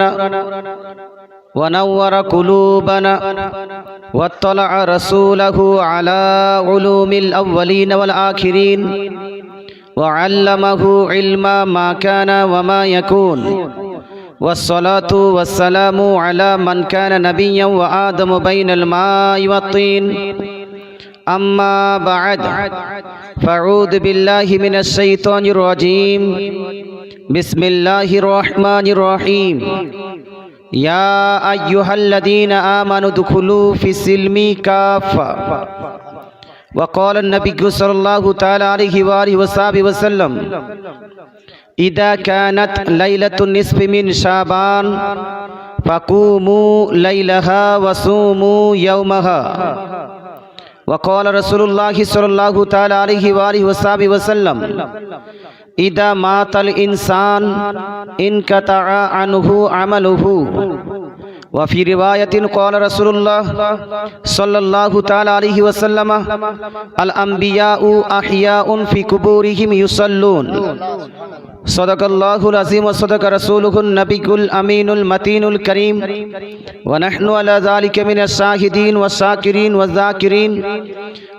أمورنا ونور قلوبنا واطلع رسوله على علوم الأولين والآخرين وعلمه علم ما كان وما يكون والصلاة والسلام على من كان نبيا وآدم بين الماء والطين. أما بعد فاعوذ بالله من الشيطان الرجيم بسم الله الرحمن الرحيم يا أيها الذين آمنوا ادخلوا في السلم كافة وقال النبي صلى الله تعالى عليه وآله وصحبه وسلم إذا كانت ليلة النصف من شعبان فقوموا ليلها وصوموا يومها وقال رسول الله صلى الله تعالى عليه وآله وصحبه وسلم إذا مات الإنسان انقطع عنه عمله وفي رواية قال رسول الله صلى الله تعالى عليه وسلم الأنبياء أحياء في قبورهم يصلون صدق الله العظيم وصدق رسوله النبي الأمين المتين الكريم ونحن على ذلك من الشاهدين والشاكرين والذاكرين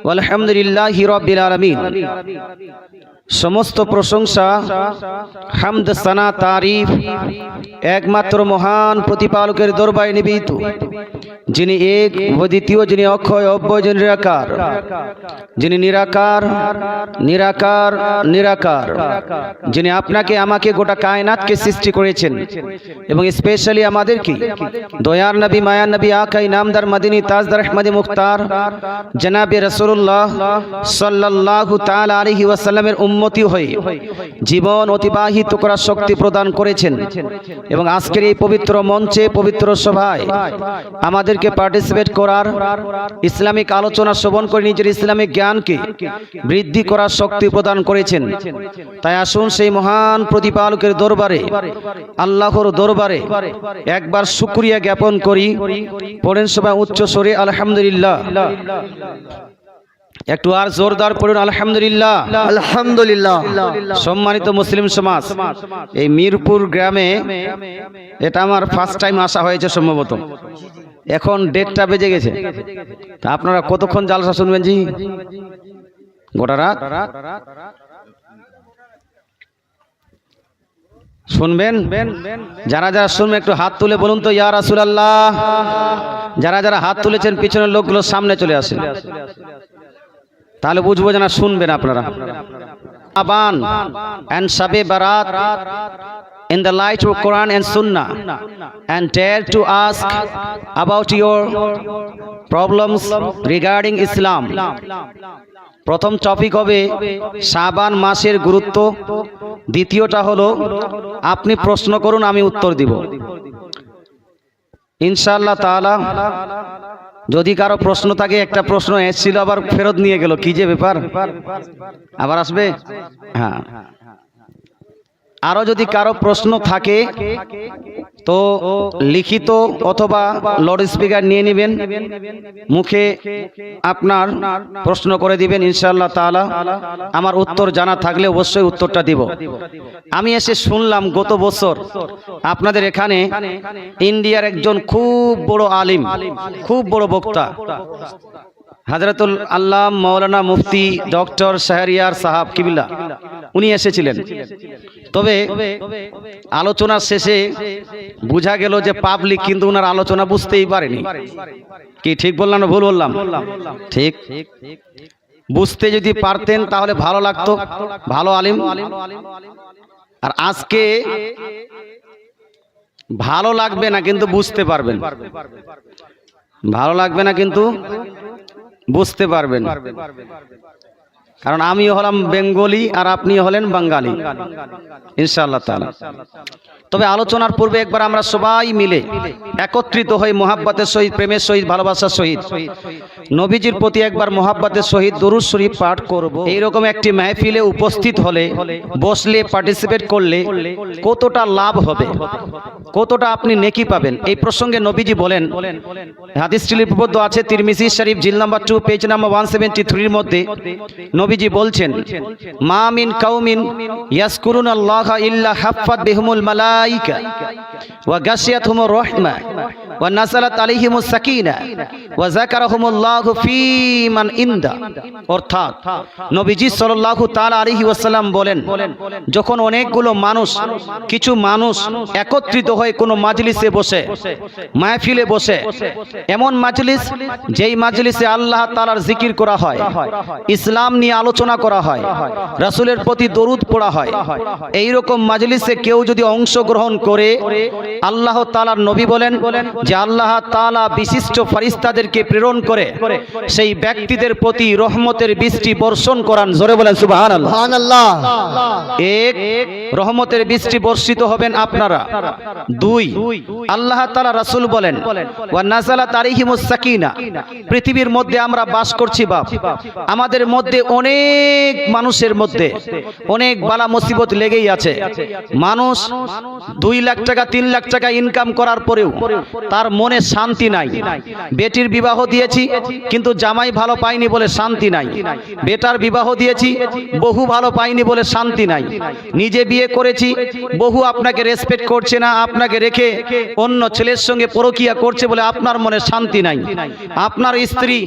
والحمد لله رب العالمين সমস্ত প্রশংসা, হামদ, সানা, তারিফ, একমাত্র মহান প্রতিপালকের দরবারে নিবেদিত, যিনি এক দ্বিতীয়, যিনি অক্ষয়, অব্যয়, যিনি নিরাকার। যিনি নিরাকার নিরাকার নিরাকার। যিনি আপনাকে, আমাকে গোটা কায়নাতকে সৃষ্টি করেছেন এবং স্পেশালি আমাদেরকে দয়ার নবী, মায়ার নবী আকাই নামদার মদিনী, তাজদার আহমদি মুখতার জনাবে রসুল্লাহ সাল্লাল্লাহু তাআলা আলাইহি ওয়াসাল্লামের উম্মতি হয়ে জীবন অতিবাহিত করার শক্তি প্রদান করেছেন। এবং আজকের এই পবিত্র মঞ্চে, পবিত্র সভায় আমাদেরকে পার্টিসিপেট করার ইসলামিক আলোচনা শ্রবণ করে নিজের ইসলামিক জ্ঞানকে বৃদ্ধি করার শক্তি প্রদান করেছেন। তাই আসুন সেই মহান প্রতিপালকের দরবারে, আল্লাহর দরবারে একবার শুক্রিয়া জ্ঞাপন করি। পড়েন সবাই উচ্চ স্বরে, আলহামদুলিল্লাহ। একটু আর জোরদার পড়ুন আলহামদুলিল্লাহ। আলহামদুলিল্লাহ। সম্মানিত মুসলিম সমাজ এই মিরপুর গ্রামে এটা আমার ফার্স্ট টাইম আসা হয়েছে সম্ভবত। এখন ডেটটা বেজে গেছে। তা আপনারা কতক্ষণ জালসা শুনবেন জি? গোটা রাত? শুনবেন? যারা যারা শুনবেন একটু হাত তুলে বলুন তো ইয়া রাসূলুল্লাহ। যারা যারা হাত তুলেছেন পিছনের লোকগুলো সামনে চলে আসেন। তাহলে বুঝব যে না, শুনবেন আপনারা। in the light of quran and sunnah and dare to ask about your problems regarding islam প্রথম টপিক হবে সাবান মাসের গুরুত্ব। দ্বিতীয়টা হলো, আপনি প্রশ্ন করুন, আমি উত্তর দিব। ইনশাল্লাহ তাআলা যদি কারও প্রশ্ন থাকে, একটা প্রশ্ন এসেছিল, আবার ফেরত নিয়ে গেল। কি যে ব্যাপার? আবার আসবে? হ্যাঁ। আরও যদি কারও প্রশ্ন থাকে তো লিখিত অথবা লাউড স্পিকার নিয়ে নেবেন। মুখে আপনার প্রশ্ন করে দিবেন ইনশাআল্লাহ তাআলা। আমার উত্তর জানা থাকলে অবশ্যই উত্তরটা দিব। আমি এসে শুনলাম গত বছর আপনাদের এখানে ইন্ডিয়ার একজন খুব বড় আলিম, খুব বড় বক্তা। হাজরতুল আল্লাহ মৌলানা মুফতি ডক্টর শাহরিয়ার সাহাব কিবিল্লা উনি এসেছিলেন। তবে আলোচনার শেষে বোঝা গেল যে পাবলিক কিন্তু ওনার আলোচনা বুঝতেই পারেনি। কি ঠিক বললাম না ভুল বললাম? ঠিক। বুঝতে যদি পারতেন তাহলে ভালো লাগতো। ভালো আলিম। আর আজকে ভালো লাগবে না কিন্তু বুঝতে পারবেন। ভালো লাগবে না কিন্তু বুঝতে পারবেন। কারণ আমি হলাম বেঙ্গলি আর আপনি হলেন বাঙালি। ইনশাআল্লাহ তবে আলোচনার পূর্বে একবার আমরা সবাই মিলে একত্রিত হয়ে মোহাব্বতের সহিত, প্রেমের সহিত, ভালোবাসার সহিত। নবীজির প্রতি একবার মোহাব্বতের সহিত দরুদ শরীফ পাঠ করব। এইরকম একটি মাহফিলে উপস্থিত হলে, বসলে পার্টিসিপেট করলে কতটা লাভ হবে? কতটা আপনি নেকি পাবেন? এই প্রসঙ্গে নবীজি বলেন হাদিসটি লিপিবদ্ধ আছে, তিরমিজি শরীফ, জিল number two page number one seventy থ্রির মধ্যে নবীজি বলছেন, মা মিন কাউমিন ইয়াসকুরুন আল্লাহ ইল্লা হাফফাত বিহুমুল মালাইকা ওয়া গাশিয়াতহুমুর রাহমা ওয়া নাযালাত আলাইহিমুস সাকিনা অর্থাৎ বলেন, যখন অনেকগুলো মানুষ, কিছু মানুষ একত্রিত হয়ে কোনো মাজলিসে বসে, মাহফিলে বসে, এমন মাজলিস যেই মাজলিসে আল্লাহ তাআলার জিকির করা হয়, ইসলাম নিয়ে আলোচনা করা হয়, রাসূলের প্রতি দরুদ পড়া হয় এই রকম মাজলিসে কেউ যদি অংশগ্রহণ করে, আল্লাহ তাআলার নবী বলেন যে আল্লাহ তাআলা বিশিষ্ট ফারিস্তাদেরকে প্রেরণ করে সেই ব্যক্তিদের প্রতি রহমতের বৃষ্টি বর্ষণ করান জোরে বলেন সুবহানাল্লাহ। সুবহানাল্লাহ। এক রহমতের বৃষ্টি বর্ষিত হবেন আপনারা। দুই আল্লাহ তাআলা রাসূল বলেন ওয়া নাযালা তারিহিমুস সাকিনা। পৃথিবীর মধ্যে আমরা বাস করছি বাপ। আমাদের মধ্যে অনেক মানুষের মধ্যে অনেক বালা মুসিবত লেগেই আছে। মানুষ দুই লাখ টাকা তিন লাখ টাকা ইনকাম করার পরেও তার মনে শান্তি নাই। বেটির বিবাহ দিয়েছি, কিন্তু জামাই ভালো পাইনি বলে শান্তি নাই। বেটার বিবাহ দিয়েছি বহু ভালো পাইনি বলে শান্তি নাই। নিজে বিয়ে করেছি বহু আপনাকে রেসপেক্ট করছে না, আপনাকে রেখে অন্য ছেলের সঙ্গে পরকিয়া করছে বলে আপনার মনে শান্তি নাই। আপনার স্ত্রী,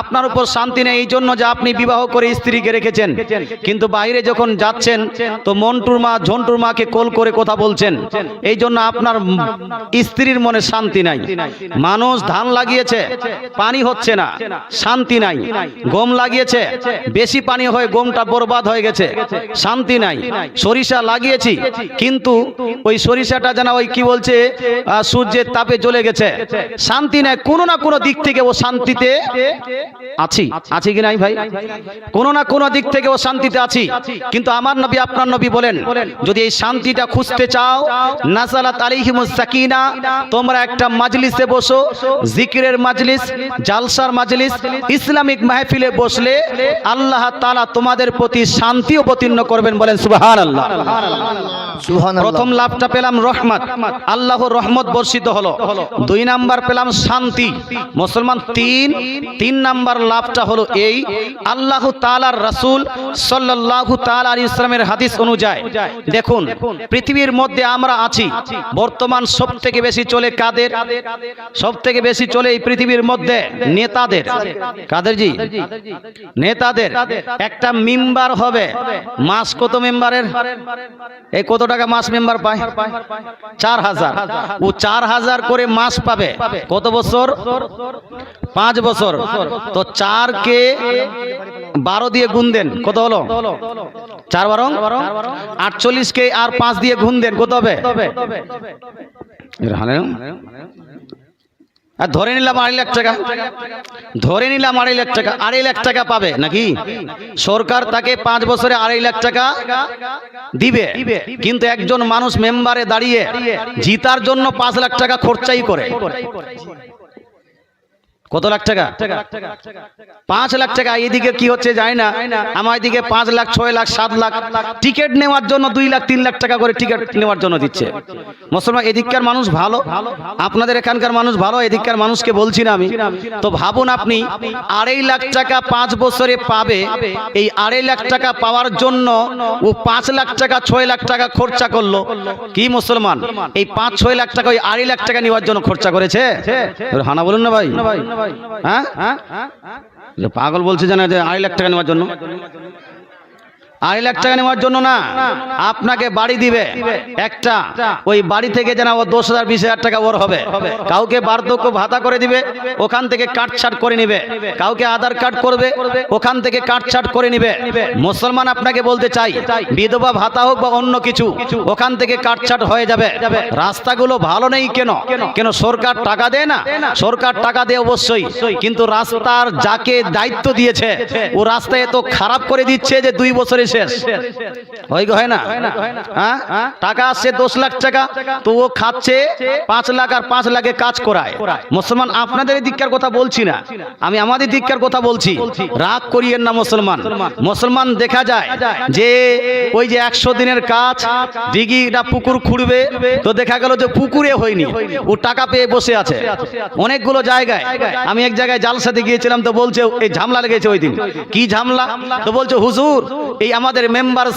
আপনার উপর শান্তি নেই, এই জন্য যে আপনি বিবাহ করে স্ত্রীকে রেখেছেন। কিন্তু বাইরে যখন যাচ্ছেন, তো মন্টুর মা, ঝন্টুর মাকে কল করে কথা বলছেন। এই জন্য আপনার স্ত্রীর মনে শান্তি নাই। মানুষ ধান লাগিয়েছে পানি হচ্ছে না, শান্তি নাই, গম লাগিয়েছে, বেশি পানি হয়ে গমটা বরবাদ হয়ে গেছে, শান্তি নাই, সরিষা লাগিয়েছি, কিন্তু ওই সরিষাটা যেন ওই কি বলছে সূর্যের তাপে জ্বলে গেছে, শান্তি নাই, কোনো না কোনো দিক থেকে ও শান্তিতে আছি আছি কি নাই ভাই? কোনো না কোনো দিক থেকে ও শান্তিতে আছি, কিন্তু আমার নবী, আপনার নবী বলেন, যদি এই শান্তিটা খুঁজতে চাও নাসালাত আলাইহিমুস সাকিনা, তোমরা একটা মাজলিসে বসো, জিকিরের মাজলিস জালসার মাজলিস ইসলামিক মাহফিলে বসলে আল্লাহ তালা তোমাদের প্রতি শান্তি অবতীর্ণ করবেন বলেন সুবহানাল্লাহ। সুবহানাল্লাহ। প্রথম লাভটা পেলাম রহমত আল্লাহ রহমত বর্ষিত হলো। দুই নাম্বার পেলাম শান্তি মুসলমান তিন তিন নাম্বার লাভটা হলো এই আল্লাহ তাআলার রাসূল সাল্লাল্লাহু তাল আলাইহি ইসলামের হাদিস অনুযায়ী দেখুন পৃথিবীর মধ্যে আমরা আছি বর্তমান সব থেকে বেশি চলে কাদের? সব থেকে বেশি চলে এই পৃথিবীর মধ্যে নেতাদের কাদের জি নেতাদের একটা মেম্বার হবে। মাস কত মেম্বারের? এই কত টাকা মাস মেম্বার পায়? চার হাজার। ও চার হাজার করে মাস পাবে। কত বছর? পাঁচ বছর। তো চারকে বারো দিয়ে গুণ দেন, কত হলো? চার বারো? আটচল্লিশকে আর পাঁচ দিয়ে গুণ দেন, কত হবে? আর ধরে নিলাম আড়াই লাখ টাকা। ধরে নিলাম আড়াই লাখ টাকা। আড়াই লাখ টাকা পাবে নাকি? সরকার তাকে পাঁচ বছরে আড়াই লাখ টাকা দিবে। কিন্তু একজন মানুষ মেম্বারে দাঁড়িয়ে জিতার জন্য পাঁচ লাখ টাকা খরচাই করে। কত লাখ টাকা? পাঁচ লাখ টাকা। এদিকে কি হচ্ছে যায় না। আমার এদিকে পাঁচ লাখ, ছয় লাখ, সাত লাখ। টিকিট নেওয়ার জন্য দুই লাখ, তিন লাখ টাকা করে টিকিট নেওয়ার জন্য দিচ্ছে। মুসলমান, এদিককার মানুষ ভালো। আপনাদের এখানকার মানুষ ভালো, এদিককার মানুষকে বলছি না আমি। তো ভাবুন আপনি, আড়াই লাখ টাকা পাঁচ বছরে পাবে। এই আড়াই লাখ টাকা পাওয়ার জন্য ও পাঁচ লাখ টাকা, ছয় লাখ টাকা খরচা করল। কি মুসলমান? এই পাঁচ, ছয় লাখ টাকা, ওই আড়াই লাখ টাকা নেওয়ার জন্য খরচা করেছে? হানা বলুন না ভাই। হ্যাঁ? যে পাগল বলছে জানা যে আড়াই লাখ টাকা নেওয়ার জন্য। আড়াই লাখ টাকা নেওয়ার জন্য না, আপনাকে বাড়ি দিবে। একটা, ওই বাড়ি থেকে যেন ও দশ হাজার, বিশ হাজার টাকা ওর হবে। কাউকে বার্ধক্য ভাতা করে দিবে, ওখান থেকে কাটছাট করে নিবে। কাউকে আধার কার্ড করবে, ওখান থেকে কাটছাট করে নিবে। মুসলমান আপনাকে বলতে চাই, বিধবা ভাতা হোক বা অন্য কিছু, ওখান থেকে কাটছাট হয়ে যাবে। রাস্তাগুলো ভালো নেই কেন? কেন সরকার টাকা দেয় না? সরকার টাকা দেয় অবশ্যই, কিন্তু রাস্তার যাকে দায়িত্ব দিয়েছে, ও রাস্তা এত খারাপ করে দিচ্ছে যে দুই বছরে শেষ। হয় টাকা আসছে দশ লাখ টাকা, তো ও খাচ্ছে পাঁচ লাখ আর পাঁচ লাখে কাজ করায়। মুসলমান, আপনাদের দিককার কথা বলছি না। আমি আমাদের দিককার কথা বলছি। রাগ করিয়েন না মুসলমান। মুসলমান দেখা যায় যে ওই যে একশো দিনের কাজ পুকুর খুঁড়বে, তো দেখা গেল যে পুকুরে হয়নি। ও টাকা পেয়ে বসে আছে। অনেকগুলো জায়গায়। আমি এক জায়গায় জালসাতে গিয়েছিলাম, তো বলছে, এই ঝামলা লেগেছে ওই দিন। কি ঝামলা? তো বলছে, হুজুর, এই আমাদের মেম্বার